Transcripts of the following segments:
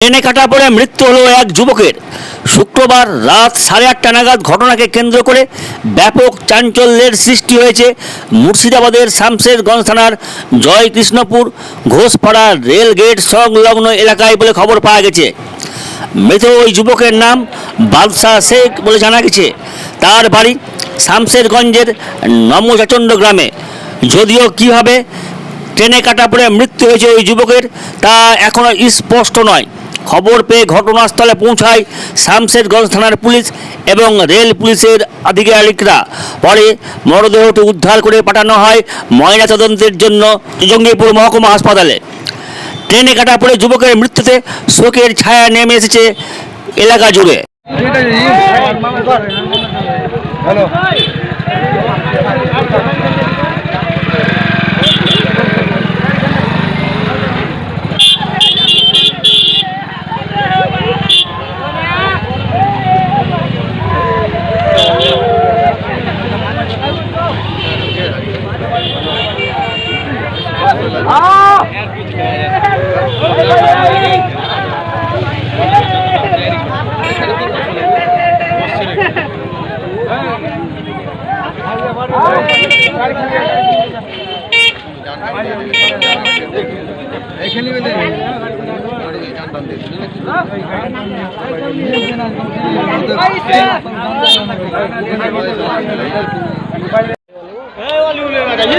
ট্রেনে কাটা পড়ে মৃত্যু হলো এক যুবকের। শুক্রবার রাত সাড়ে আটটা নাগাদ ঘটনাকে কেন্দ্র করে ব্যাপক চাঞ্চল্যের সৃষ্টি হয়েছে মুর্শিদাবাদের শামশেরগঞ্জ থানার জয়কৃষ্ণপুর ঘোষপাড়া রেল গেট সংলগ্ন এলাকায় বলে খবর পাওয়া গেছে। মৃত ওই যুবকের নাম বাদশাহ শেখ বলে জানা গেছে। তার বাড়ি শামশেরগঞ্জের নমচাচণ্ড গ্রামে। যদিও কীভাবে ট্রেনে কাটা পড়ে মৃত্যু হয়েছে ওই যুবকের, তা এখনও স্পষ্ট নয়। খবর পেয়ে ঘটনাস্থলে পৌঁছায় শামশেরগঞ্জ থানার পুলিশ এবং রেল পুলিশের আধিকারিকরা। পরে মরদেহটি উদ্ধার করে পাঠানো হয় ময়নাতদন্তের জন্য জঙ্গিপুর মহকুমা হাসপাতালে। ট্রেনে কাটা পড়ে যুবকের মৃত্যুতে শোকের ছায়া নেমে এসেছে এলাকা জুড়ে। এখানে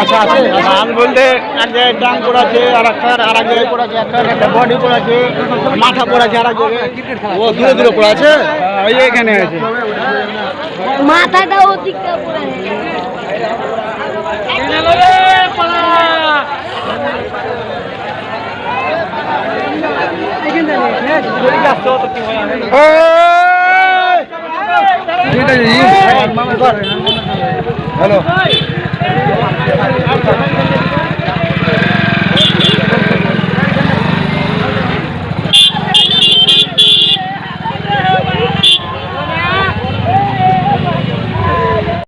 আচ্ছা আছে। ধান বলতে এক জায়গায় ডাং পড়াছে আর একটা আর এক জায়গায় পড়াছে একটা একটা বডি পড়াছে মাথা পড়াছে আর এক জায়গায়। ও দূরে দূরে পড়াছে ওই এখানে আছে। মাথাটা ওদিকটা পুরো হ্যালো